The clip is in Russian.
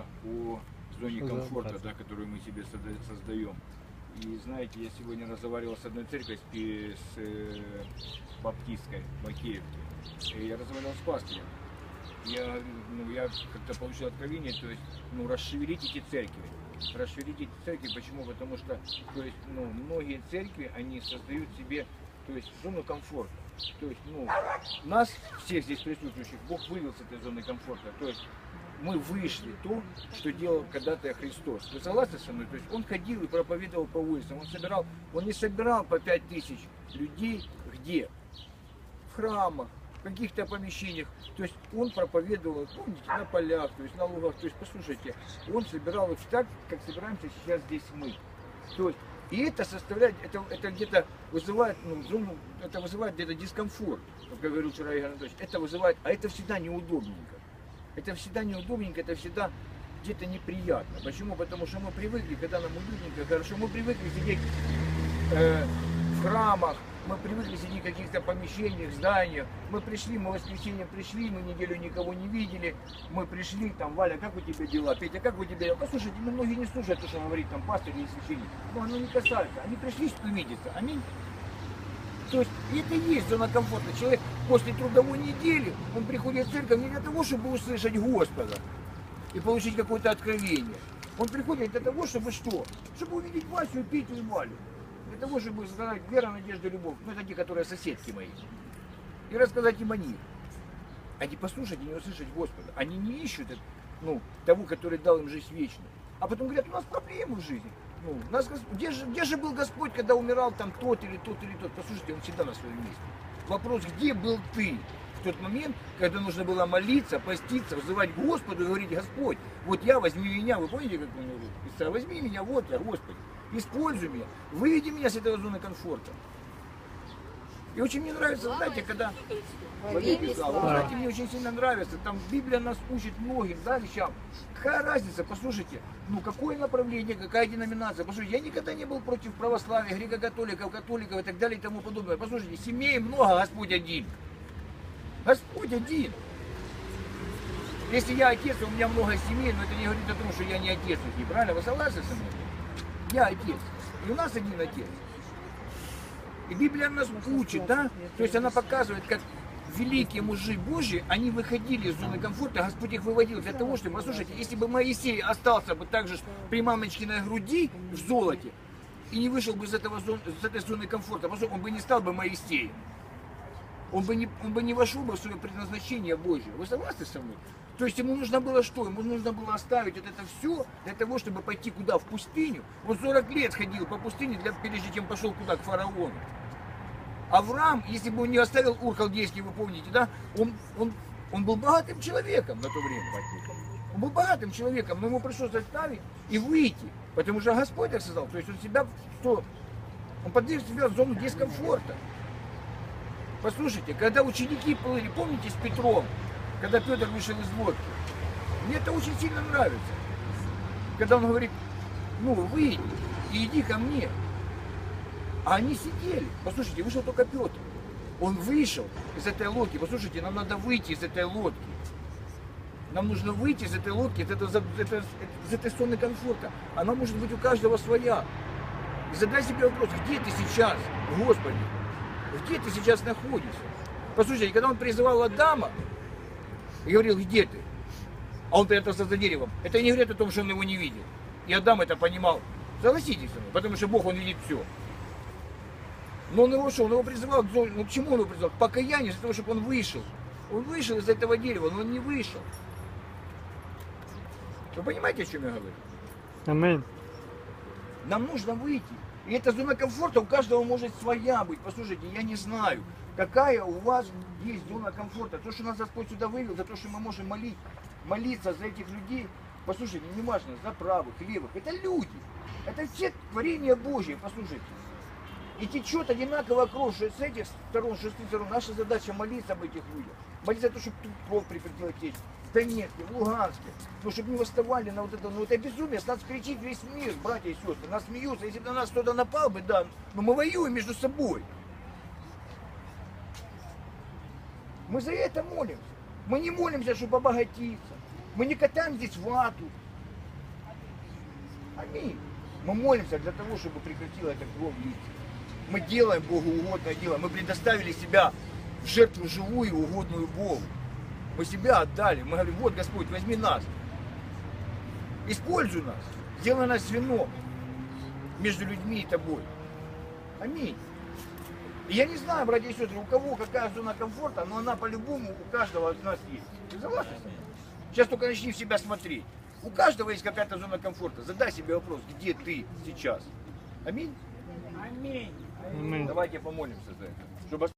говоря о зоне комфорта, да. которую мы себе созда- создаем. И знаете, я сегодня разговаривал с одной церковью, с, с э, баптистской, Макеевки. И я разговаривал с пастырем. Я, ну, я как-то получил откровение, то есть, ну, расшевелить эти церкви. Расшевелить эти церкви, почему? Потому что, то есть, ну, многие церкви, они создают себе, то есть, зону комфорта. То есть, ну, нас, всех здесь присутствующих, Бог вывел с этой зоны комфорта. То есть, мы вышли то, что делал когда-то Христос. Вы согласны со мной? То есть он ходил и проповедовал по улицам, он собирал, он не собирал по пять тысяч людей где? В храмах, в каких-то помещениях. То есть он проповедовал, помните, на полях, то есть на лугах. То есть, послушайте, он собирал их так, как собираемся сейчас здесь мы. То есть, и это составляет, это, это где-то вызывает, ну, это вызывает где-то дискомфорт, как говорил вчера Игорь Анатольевич, это вызывает, а это всегда неудобненько. Это всегда неудобненько, это всегда где-то неприятно. Почему? Потому что мы привыкли, когда нам уютненько, хорошо, мы привыкли сидеть э, в храмах, мы привыкли сидеть в каких-то помещениях, зданиях. Мы пришли, мы в воскресенье пришли, мы неделю никого не видели. Мы пришли, там, Валя, как у тебя дела? Петя, как у тебя дела? Послушайте, ну, многие не слушают то, что говорит там пастор или священник. Но оно не касается. Они пришли, увидеться. Аминь. То есть это и есть зона комфорта. Человек после трудовой недели, он приходит в церковь не для того, чтобы услышать Господа и получить какое-то откровение. Он приходит для того, чтобы что? Чтобы увидеть Васю, Петю и Валю. Для того, чтобы сказать вера, надежда, любовь. Ну, это те, которые соседки мои. И рассказать им о них. А не послушать и не услышать Господа. Они не ищут ну, того, который дал им жизнь вечную. А потом говорят, у нас проблемы в жизни. Ну, нас, где, же, где же был Господь, когда умирал там тот или тот или тот? Послушайте, он всегда на своем месте. Вопрос, где был ты в тот момент, когда нужно было молиться, поститься, вызывать Господу и говорить, Господь, вот я, возьми меня, вы помните, как он говорит? Возьми меня, вот я, Господи, используй меня, выведи меня с этой зоны комфорта. И очень мне нравится, знаете, когда знаете, мне очень сильно нравится, там Библия нас учит многим, да, вещам. Какая разница, послушайте, ну какое направление, какая деноминация, послушайте, я никогда не был против православия, греко-католиков, католиков и так далее и тому подобное. Послушайте, семей много, Господь один. Господь один. Если я отец, у меня много семей, но это не говорит о том, что я не отец них, правильно? Вы согласны со мной? Я отец. И у нас один отец. И Библия нас учит, да? То есть она показывает, как великие мужи Божьи, они выходили из зоны комфорта, Господь их выводил для того, чтобы, послушайте, если бы Моисей остался бы также при мамочкиной груди в золоте, и не вышел бы из, этого зон, из этой зоны комфорта, послушайте, он бы не стал бы Моисеем. Он бы, не, он бы не вошел бы в свое предназначение Божье. Вы согласны со мной? То есть ему нужно было что? Ему нужно было оставить вот это все для того, чтобы пойти куда? В пустыню. Он 40 лет ходил по пустыне, для, прежде чем пошел куда? К фараону. Авраам, если бы он не оставил Ур Халдейский, вы помните, да, он, он, он был богатым человеком на то время. Он был богатым человеком, но ему пришлось оставить и выйти. Потому что Господь так сказал. То есть он себя, что? Он подверг себя в зону дискомфорта. Послушайте, когда ученики плыли, помните с Петром, когда Петр вышел из лодки? Мне это очень сильно нравится. Когда он говорит, ну, выйди и иди ко мне. А они сидели. Послушайте, вышел только Петр. Он вышел из этой лодки. Послушайте, нам надо выйти из этой лодки. Нам нужно выйти из этой лодки, из, этого, из этой- из этой зоны комфорта. Она может быть у каждого своя. И задай себе вопрос, где ты сейчас, Господи? Где ты сейчас находишься? Послушайте, когда он призывал Адама и говорил, где ты? А он прятался за деревом. Это не говорит о том, что он его не видел. И Адам это понимал. Согласитесь со мной, потому что Бог, он видит все. Но он его что, он его призывал, ну к чему он его призывал? К покаянию, для того, чтобы он вышел. Он вышел из этого дерева, но он не вышел. Вы понимаете, о чем я говорю? Аминь. Нам нужно выйти. И эта зона комфорта у каждого может своя быть. Послушайте, я не знаю, какая у вас есть зона комфорта. То, что нас Господь сюда вывел, за то, что мы можем молить, молиться за этих людей. Послушайте, не важно, за правых, левых. Это люди. Это все творения Божьи, послушайте. И течет одинаково кровь с этих сторон, с этих сторон. Наша задача молиться об этих людях. Молиться за то, чтобы тут кровь прекратила течь. В Донецке, в Луганске. Ну, чтобы не восставали на вот это, ну, это безумие. Нас кричит весь мир, братья и сестры. Нас смеются. Если бы на нас кто-то напал бы, да, но мы воюем между собой. Мы за это молимся. Мы не молимся, чтобы обогатиться. Мы не катаем здесь вату. Аминь. Мы молимся для того, чтобы прекратила эта кровь лить. Мы делаем Богу угодное дело. Мы предоставили себя в жертву живую угодную Богу. Мы себя отдали. Мы говорим, вот Господь, возьми нас. Используй нас. Сделай нас звеном между людьми и тобой. Аминь. Я не знаю, братья и сестры, у кого какая зона комфорта, но она по-любому у каждого из нас есть. Ты согласен со мной? Сейчас только начни в себя смотреть. У каждого есть какая-то зона комфорта. Задай себе вопрос, где ты сейчас. Аминь. Аминь. Давайте помолимся за это. Чтобы